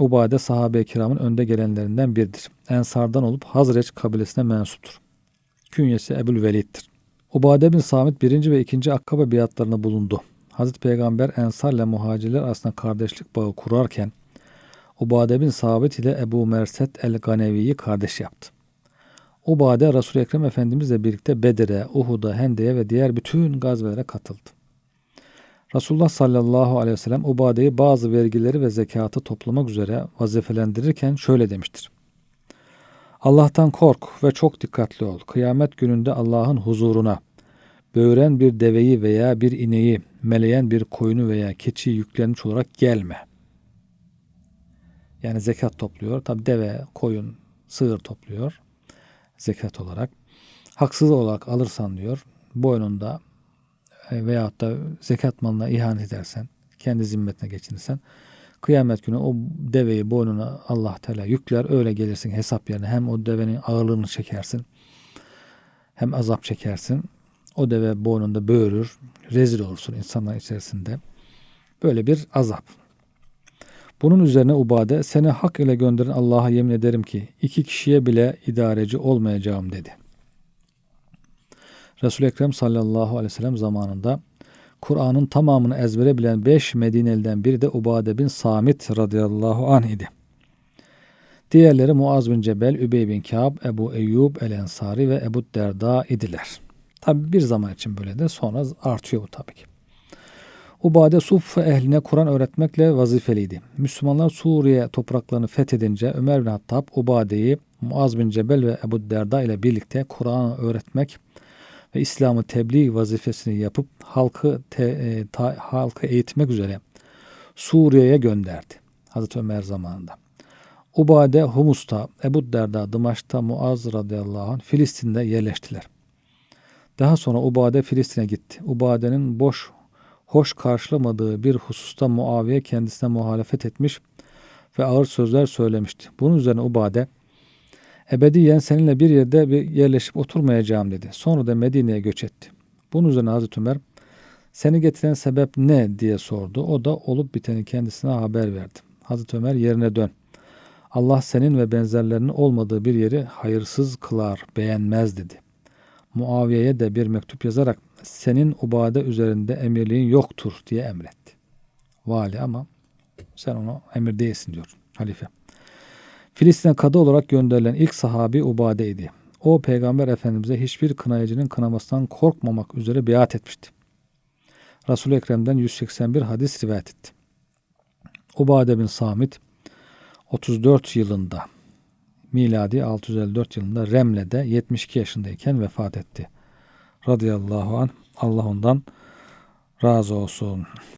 Ubade sahabe-i kiramın önde gelenlerinden biridir. Ensardan olup Hazreç kabilesine mensuptur. Künyesi Ebul Velid'dir. Ubade bin Samit birinci ve ikinci Akkabe biatlarında bulundu. Hazreti Peygamber Ensar ile muhacirler arasında kardeşlik bağı kurarken Ubade bin Sabit ile Ebu Merset el-Ganevi'yi kardeş yaptı. Ubade Resul-i Ekrem Efendimizle birlikte Bedir'e, Uhud'a, Hende'ye ve diğer bütün gazvelere katıldı. Resulullah sallallahu aleyhi ve sellem Ubade'yi bazı vergileri ve zekatı toplamak üzere vazifelendirirken şöyle demiştir. Allah'tan kork ve çok dikkatli ol. Kıyamet gününde Allah'ın huzuruna böğren bir deveyi veya bir ineği, meleyen bir koyunu veya keçiyi yüklenmiş olarak gelme. Yani zekat topluyor. Tabi deve, koyun, sığır topluyor zekat olarak. Haksız olarak alırsan diyor boynunda veyahut da zekat malına ihanet edersen, kendi zimmetine geçinirsen kıyamet günü o deveyi boynuna Allah Teala yükler öyle gelirsin hesap yerine hem o devenin ağırlığını çekersin hem azap çekersin. O deve boynunda böğürür, rezil olursun insanlar içerisinde. Böyle bir azap. Bunun üzerine Ubade seni hak ile gönderen Allah'a yemin ederim ki iki kişiye bile idareci olmayacağım dedi. Resul-i Ekrem sallallahu aleyhi ve sellem zamanında Kur'an'ın tamamını ezbere bilen beş Medineli'den biri de Ubade bin Samit radıyallahu anh idi. Diğerleri Muaz bin Cebel, Übey bin Kâb, Ebu Eyyub el-Ensari ve Ebu Derda idiler. Tabi bir zaman için böyle de sonra artıyor bu tabii ki. Ubade Suffe ehline Kur'an öğretmekle vazifeliydi. Müslümanlar Suriye topraklarını fethedince Ömer bin Hattab Ubade'yi Muaz bin Cebel ve Ebu Derda ile birlikte Kur'an'ı öğretmek ve İslam'ı tebliğ vazifesini yapıp halkı te, e, ta, halkı eğitmek üzere Suriye'ye gönderdi. Hazreti Ömer zamanında. Ubade Humus'ta, Ebu Derda Dımaş'ta Muaz radıyallahu anh Filistin'de yerleştiler. Daha sonra Ubade Filistin'e gitti. Ubade'nin boş hoş karşılamadığı bir hususta Muaviye kendisine muhalefet etmiş ve ağır sözler söylemişti. Bunun üzerine Ubade ebediyen seninle bir yerde bir yerleşip oturmayacağım dedi. Sonra da Medine'ye göç etti. Bunun üzerine Hazreti Ömer seni getiren sebep ne diye sordu. O da olup biteni kendisine haber verdi. Hazreti Ömer yerine dön. Allah senin ve benzerlerinin olmadığı bir yeri hayırsız kılar, beğenmez dedi. Muaviye'ye de bir mektup yazarak senin ubade üzerinde emirliğin yoktur diye emretti. Vali ama sen onu emir değilsin diyor halife. Filistin'e kadı olarak gönderilen ilk sahabi Ubade idi. O peygamber efendimize hiçbir kınayıcının kınamasından korkmamak üzere biat etmişti. Resul-i Ekrem'den 181 hadis rivayet etti. Ubade bin Samit 34 yılında miladi 654 yılında Remle'de 72 yaşındayken vefat etti. Radıyallahu an Allah ondan razı olsun.